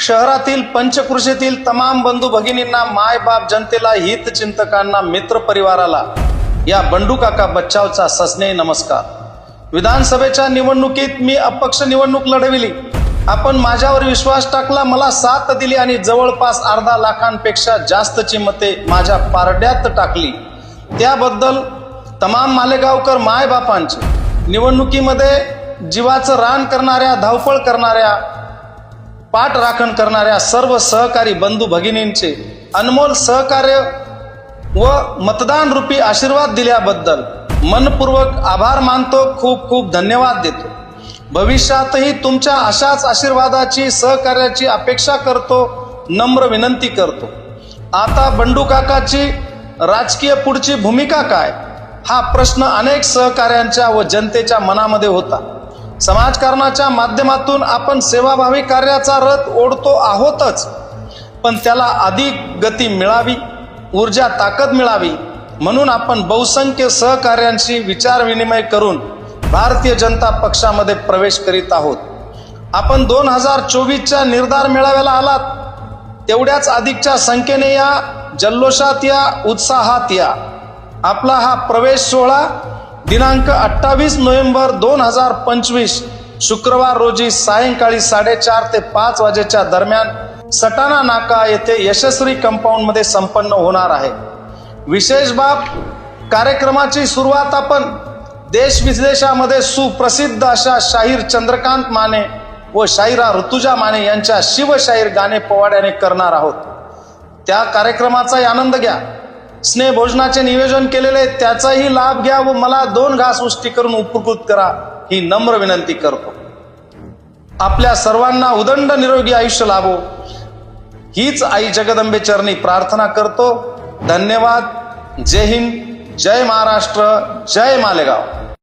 शहरातील पंचकृषीतील तमाम बंधू भगिनींना माय बाप जनतेला हित चिंतकांना मित्र परिवाराला या बंडू काका बच्चावचा सस्नेह नमस्कार. विधानसभेच्या निवडणुकीत मी अपक्ष निवडणूक लढविली. आपण माझ्यावर विश्वास टाकला मला साथ दिली आणि जवळपास अर्धा लाखांपेक्षा जास्तची मते माझ्या पारड्यात टाकली. त्याबद्दल तमाम मालेगावकर मायबापांचे निवडणुकीमध्ये जीवाचं रान करणाऱ्या धावपळ करणाऱ्या पाठ राखण करणाऱ्या सर्व सहकारी बंधू भगिनींचे अनमोल सहकार्य व मतदान रूपी आशीर्वाद दिल्याबद्दल मनपूर्वक आभार मानतो. खूप खूप धन्यवाद देतो. भविष्यातही तुमच्या अशाच आशीर्वादाची सहकार्याची अपेक्षा करतो नम्र विनंती करतो. आता बंडू काकाची राजकीय पुढची भूमिका काय? हा प्रश्न अनेक सहकाऱ्यांच्या व जनतेच्या मनामध्ये होता. समाजकारणाच्या माध्यमातून आपण सेवाभावी कार्याचा रथ ओढतो आहोतच पण त्याला अधिक गती मिळावी ऊर्जा ताकद मिळावी म्हणून आपण बहुसंख्य सहकार्यांशी विचारविनिमय करून भारतीय जनता पक्षामध्ये प्रवेश करीत आहोत. आपण दोन हजार चोवीसच्या निर्धार मेळाव्याला आलात. तेवढ्याच अधिकच्या संख्येने या जल्लोषात या उत्साहात या. आपला हा प्रवेश सोहळा दिनांक अठ्ठावीस नोव्हेंबर दोन हजार पंचवीस शुक्रवार रोजी सायंकाळी साडेचार ते पाच वाजेच्या दरम्यान सटाणा नाका येथे यशस्वी कंपाऊंडमध्ये संपन्न होणार आहे. विशेष बाब कार्यक्रमाची सुरुवात आपण देश विदेशामध्ये सुप्रसिद्ध अशा शाहीर चंद्रकांत माने व शाहिरा ऋतुजा माने यांच्या शिवशाहीर गाणे पोवाड्याने करणार आहोत. त्या कार्यक्रमाचाही आनंद घ्या. स्नेहभोजनाचे नियोजन केलेले त्याचाही लाभ घ्या व मला दोन घास उष्टी करून उपकृत करा ही नम्र विनंती करतो. आपल्या सर्वांना उदंड निरोगी आयुष्य लाभो. हीच आई जगदंबे चरणी प्रार्थना करतो. धन्यवाद. जय हिंद. जय महाराष्ट्र. जय मालेगाव.